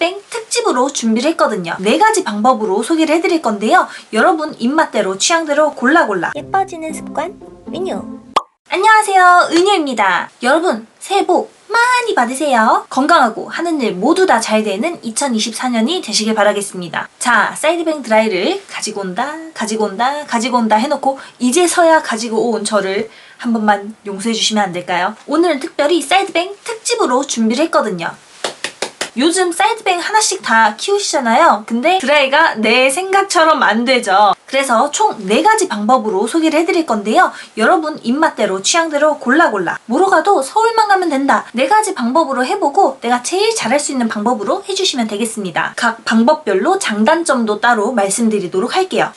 사이드뱅 특집으로 준비를 했거든요. 네 가지 방법으로 소개를 해드릴 건데요. 여러분 입맛대로 취향대로 골라 골라. 예뻐지는 습관? 메뉴 안녕하세요. 은유입니다. 여러분 새해 복 많이 받으세요. 건강하고 하는 일 모두 다 잘 되는 2024년이 되시길 바라겠습니다. 자 사이드뱅 드라이를 가지고 온다 가지고 온다 가지고 온다 해놓고 이제서야 가지고 온 저를 한 번만 용서해 주시면 안 될까요? 오늘은 특별히 사이드뱅 특집으로 준비를 했거든요 요즘 사이드뱅 하나씩 다 키우시잖아요. 근데 드라이가 내 생각처럼 안 되죠. 그래서 총 4가지 방법으로 소개를 해드릴 건데요. 여러분 입맛대로 취향대로 골라 골라 뭐로 가도 서울만 가면 된다. 4가지 방법으로 해보고 내가 제일 잘할 수 있는 방법으로 해주시면 되겠습니다. 각 방법별로 장단점도 따로 말씀드리도록 할게요.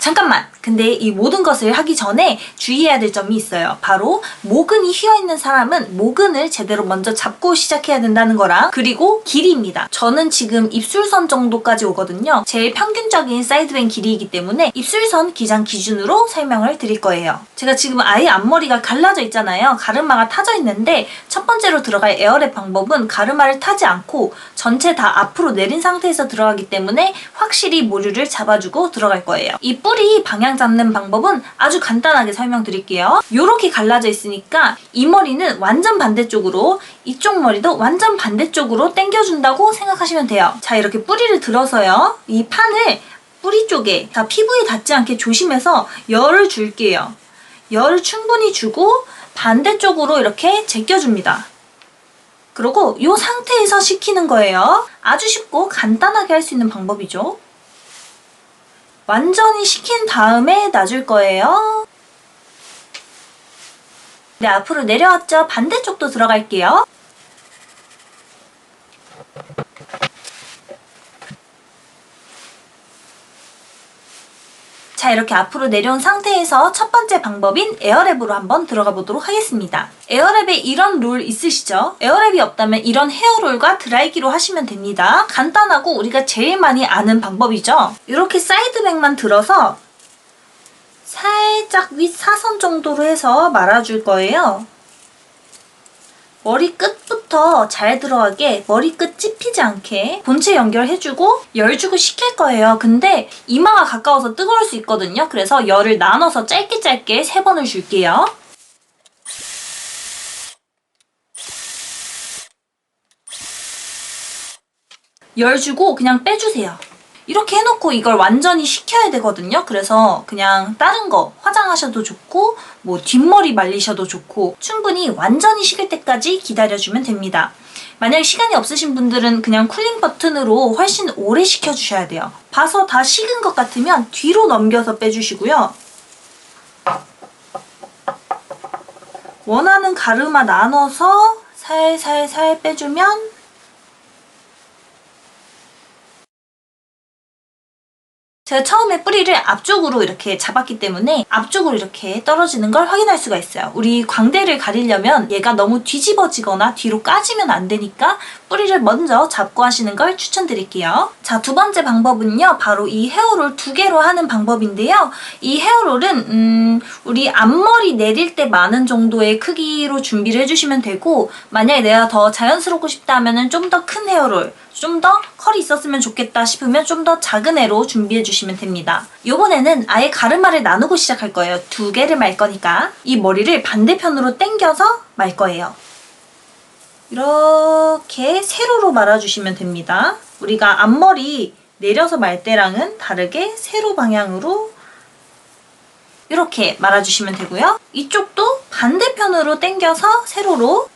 잠깐만! 근데 이 모든 것을 하기 전에 주의해야 될 점이 있어요. 바로 모근이 휘어있는 사람은 모근을 제대로 먼저 잡고 시작해야 된다는 거랑 그리고 길이입니다. 저는 지금 입술선 정도까지 오거든요. 제일 평균적인 사이드뱅 길이이기 때문에 입술선 기장 기준으로 설명을 드릴 거예요. 제가 지금 아예 앞머리가 갈라져 있잖아요. 가르마가 타져 있는데 첫 번째로 들어갈 에어랩 방법은 가르마를 타지 않고 전체 다 앞으로 내린 상태에서 들어가기 때문에 확실히 모류를 잡아주고 들어갈 거예요. 이 뿌리 방향 잡는 방법은 아주 간단하게 설명드릴게요. 이렇게 갈라져 있으니까 이 머리는 완전 반대쪽으로 이쪽 머리도 완전 반대쪽으로 당겨준다고 생각하시면 돼요. 자 이렇게 뿌리를 들어서요. 이 판을 뿌리 쪽에 자 피부에 닿지 않게 조심해서 열을 줄게요. 열을 충분히 주고 반대쪽으로 이렇게 제껴줍니다. 그리고 이 상태에서 식히는 거예요. 아주 쉽고 간단하게 할 수 있는 방법이죠. 완전히 식힌 다음에 놔줄 거예요. 네, 앞으로 내려왔죠? 반대쪽도 들어갈게요. 자, 이렇게 앞으로 내려온 상태에서 첫 번째 방법인 에어랩으로 한번 들어가 보도록 하겠습니다. 에어랩에 이런 롤 있으시죠? 에어랩이 없다면 이런 헤어롤과 드라이기로 하시면 됩니다. 간단하고 우리가 제일 많이 아는 방법이죠. 이렇게 사이드백만 들어서 살짝 윗 사선 정도로 해서 말아줄 거예요. 머리 끝부터 잘 들어가게 머리 끝 찝히지 않게 본체 연결해주고 열 주고 식힐 거예요. 근데 이마가 가까워서 뜨거울 수 있거든요. 그래서 열을 나눠서 짧게 짧게 세 번을 줄게요. 열 주고 그냥 빼주세요. 이렇게 해놓고 이걸 완전히 식혀야 되거든요. 그래서 그냥 다른 거 화장하셔도 좋고 뭐 뒷머리 말리셔도 좋고 충분히 완전히 식을 때까지 기다려주면 됩니다. 만약 시간이 없으신 분들은 그냥 쿨링 버튼으로 훨씬 오래 식혀주셔야 돼요. 봐서 다 식은 것 같으면 뒤로 넘겨서 빼주시고요. 원하는 가르마 나눠서 살살살 빼주면 제가 처음에 뿌리를 앞쪽으로 이렇게 잡았기 때문에 앞쪽으로 이렇게 떨어지는 걸 확인할 수가 있어요. 우리 광대를 가리려면 얘가 너무 뒤집어지거나 뒤로 까지면 안 되니까 뿌리를 먼저 잡고 하시는 걸 추천드릴게요. 자, 두 번째 방법은요. 바로 이 헤어롤 두 개로 하는 방법인데요. 이 헤어롤은 음, 우리 앞머리 내릴 때 많은 정도의 크기로 준비를 해주시면 되고 만약에 내가 더 자연스럽고 싶다 하면 좀더 큰 헤어롤 좀 더 컬이 있었으면 좋겠다 싶으면 좀 더 작은 애로 준비해 주시면 됩니다. 요번에는 아예 가르마를 나누고 시작할 거예요. 두 개를 말 거니까. 이 머리를 반대편으로 당겨서 말 거예요. 이렇게 세로로 말아주시면 됩니다. 우리가 앞머리 내려서 말 때랑은 다르게 세로 방향으로 이렇게 말아주시면 되고요. 이쪽도 반대편으로 당겨서 세로로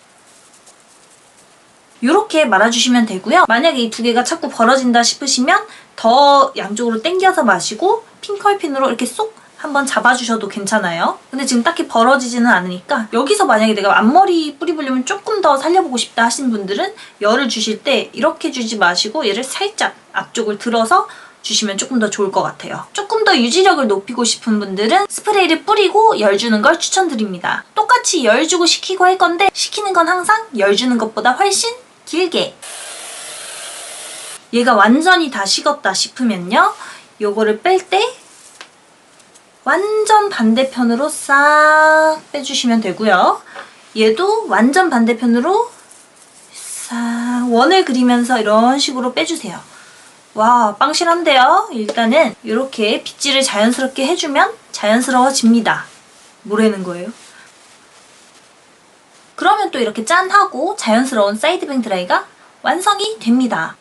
이렇게 말아주시면 되고요. 만약에 이 두 개가 자꾸 벌어진다 싶으시면 더 양쪽으로 당겨서 마시고 핑컬핀으로 이렇게 쏙 한번 잡아주셔도 괜찮아요. 근데 지금 딱히 벌어지지는 않으니까 여기서 만약에 내가 앞머리 뿌리 볼륨을 조금 더 살려보고 싶다 하신 분들은 열을 주실 때 이렇게 주지 마시고 얘를 살짝 앞쪽을 들어서 주시면 조금 더 좋을 것 같아요. 조금 더 유지력을 높이고 싶은 분들은 스프레이를 뿌리고 열 주는 걸 추천드립니다. 똑같이 열 주고 식히고 할 건데 식히는 건 항상 열 주는 것보다 훨씬 길게 얘가 완전히 다 식었다 싶으면요. 요거를 뺄 때 완전 반대편으로 싹 빼주시면 되고요. 얘도 완전 반대편으로 싹 자, 원을 그리면서 이런 식으로 빼주세요. 와, 빵실한데요? 일단은 이렇게 빗질을 자연스럽게 해주면 자연스러워집니다. 뭐라는 거예요? 그러면 또 이렇게 짠 하고 자연스러운 사이드뱅 드라이가 완성이 됩니다.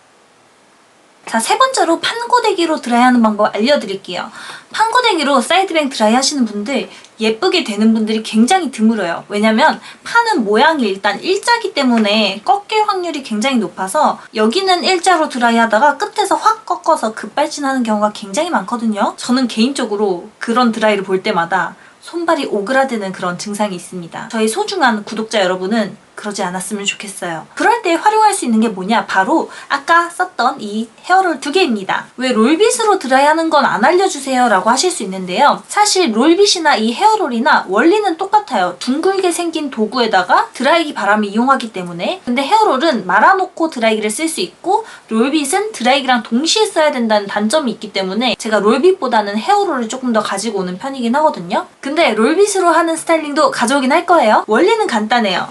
자, 세 번째로 판고데기로 드라이하는 방법 알려드릴게요. 판고데기로 사이드뱅 드라이 하시는 분들 예쁘게 되는 분들이 굉장히 드물어요. 왜냐면 파는 모양이 일단 일자기 때문에 꺾일 확률이 굉장히 높아서 여기는 일자로 드라이 하다가 끝에서 확 꺾어서 급발진하는 경우가 굉장히 많거든요. 저는 개인적으로 그런 드라이를 볼 때마다 손발이 오그라드는 그런 증상이 있습니다. 저희 소중한 구독자 여러분은 그러지 않았으면 좋겠어요. 그럴 때 활용할 수 있는 게 뭐냐? 바로 아까 썼던 이 헤어롤 두 개입니다. 왜 롤빗으로 드라이하는 건 안 알려주세요? 라고 하실 수 있는데요. 사실 롤빗이나 이 헤어롤이나 원리는 똑같아요. 둥글게 생긴 도구에다가 드라이기 바람을 이용하기 때문에 근데 헤어롤은 말아놓고 드라이기를 쓸 수 있고 롤빗은 드라이기랑 동시에 써야 된다는 단점이 있기 때문에 제가 롤빗보다는 헤어롤을 조금 더 가지고 오는 편이긴 하거든요. 근데 롤빗으로 하는 스타일링도 가져오긴 할 거예요. 원리는 간단해요.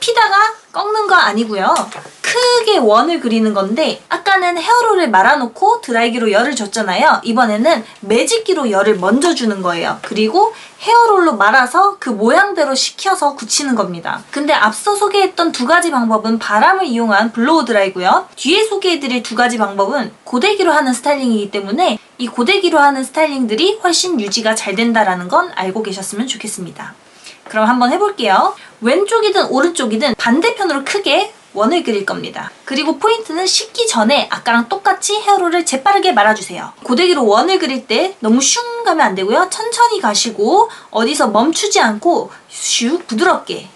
피다가 꺾는 거 아니고요. 크게 원을 그리는 건데 아까는 헤어롤을 말아놓고 드라이기로 열을 줬잖아요. 이번에는 매직기로 열을 먼저 주는 거예요. 그리고 헤어롤로 말아서 그 모양대로 식혀서 굳히는 겁니다. 근데 앞서 소개했던 두 가지 방법은 바람을 이용한 블로우 드라이고요. 뒤에 소개해드릴 두 가지 방법은 고데기로 하는 스타일링이기 때문에 이 고데기로 하는 스타일링들이 훨씬 유지가 잘 된다라는 건 알고 계셨으면 좋겠습니다. 그럼 한번 해볼게요. 왼쪽이든 오른쪽이든 반대편으로 크게 원을 그릴 겁니다. 그리고 포인트는 식기 전에 아까랑 똑같이 헤어롤을 재빠르게 말아주세요. 고데기로 원을 그릴 때 너무 슝 가면 안 되고요. 천천히 가시고 어디서 멈추지 않고 슉 부드럽게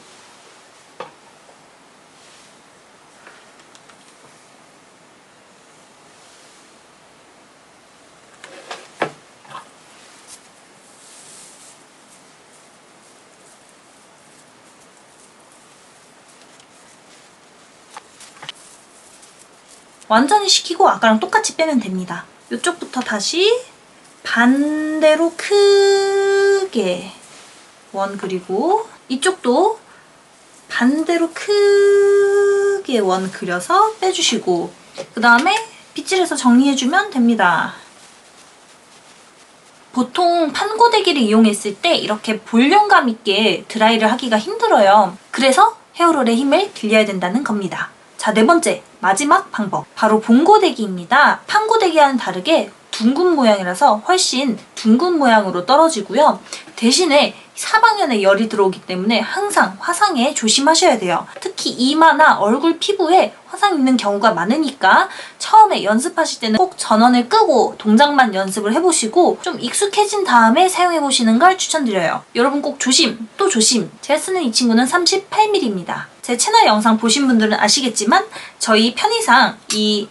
완전히 식히고 아까랑 똑같이 빼면 됩니다. 이쪽부터 다시 반대로 크게 원 그리고 이쪽도 반대로 크게 원 그려서 빼주시고 그 다음에 빗질해서 정리해주면 됩니다. 보통 판고데기를 이용했을 때 이렇게 볼륨감 있게 드라이를 하기가 힘들어요. 그래서 헤어롤의 힘을 빌려야 된다는 겁니다. 자, 네 번째, 마지막 방법. 바로 봉고데기입니다. 판고데기와는 다르게 둥근 모양이라서 훨씬 둥근 모양으로 떨어지고요. 대신에 사방면에 열이 들어오기 때문에 항상 화상에 조심하셔야 돼요. 특히 이마나 얼굴 피부에 화상 있는 경우가 많으니까 처음에 연습하실 때는 꼭 전원을 끄고 동작만 연습을 해보시고 좀 익숙해진 다음에 사용해보시는 걸 추천드려요. 여러분 꼭 조심, 또 조심. 제가 쓰는 이 친구는 38mm입니다. 제 채널 영상 보신 분들은 아시겠지만 저희 편의상 이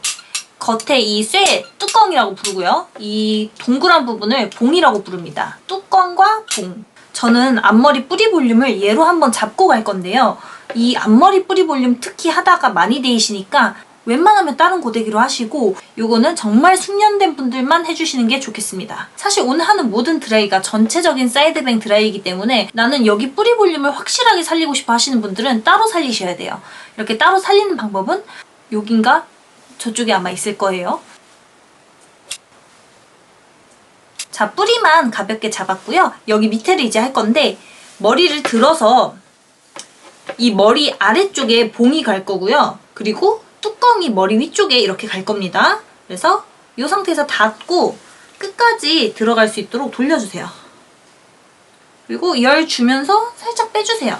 겉에 이 쇠 뚜껑이라고 부르고요. 이 동그란 부분을 봉이라고 부릅니다. 뚜껑과 봉. 저는 앞머리 뿌리 볼륨을 얘로 한번 잡고 갈 건데요. 이 앞머리 뿌리 볼륨 특히 하다가 많이 데이시니까 웬만하면 다른 고데기로 하시고 요거는 정말 숙련된 분들만 해주시는 게 좋겠습니다. 사실 오늘 하는 모든 드라이가 전체적인 사이드뱅 드라이이기 때문에 나는 여기 뿌리 볼륨을 확실하게 살리고 싶어 하시는 분들은 따로 살리셔야 돼요. 이렇게 따로 살리는 방법은 여긴가 저쪽에 아마 있을 거예요. 자, 뿌리만 가볍게 잡았고요. 여기 밑에를 이제 할 건데 머리를 들어서 이 머리 아래쪽에 봉이 갈 거고요. 그리고 뚜껑이 머리 위쪽에 이렇게 갈 겁니다. 그래서 이 상태에서 닫고 끝까지 들어갈 수 있도록 돌려주세요. 그리고 열 주면서 살짝 빼주세요.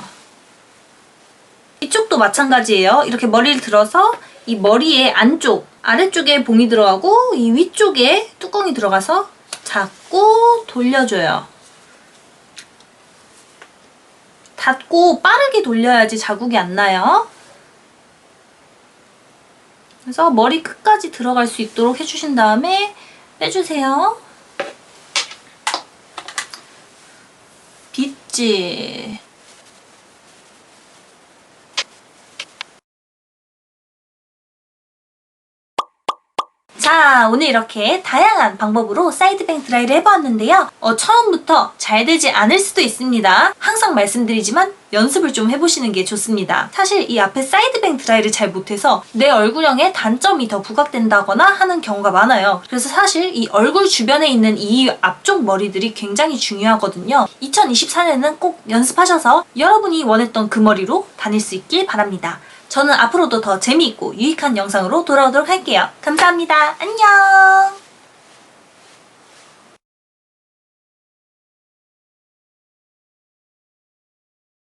이쪽도 마찬가지예요. 이렇게 머리를 들어서 이 머리의 안쪽, 아래쪽에 봉이 들어가고 이 위쪽에 뚜껑이 들어가서 잡고 돌려줘요. 닫고 빠르게 돌려야지 자국이 안 나요. 그래서 머리 끝까지 들어갈 수 있도록 해주신 다음에 빼주세요. 빗질. 자, 오늘 이렇게 다양한 방법으로 사이드뱅 드라이를 해보았는데요. 어, 처음부터 잘 되지 않을 수도 있습니다. 항상 말씀드리지만 연습을 좀 해보시는 게 좋습니다. 사실 이 앞에 사이드뱅 드라이를 잘 못해서 내 얼굴형에 단점이 더 부각된다거나 하는 경우가 많아요. 그래서 사실 이 얼굴 주변에 있는 이 앞쪽 머리들이 굉장히 중요하거든요. 2024년은 꼭 연습하셔서 여러분이 원했던 그 머리로 다닐 수 있길 바랍니다. 저는 앞으로도 더 재미있고 유익한 영상으로 돌아오도록 할게요. 감사합니다. 안녕!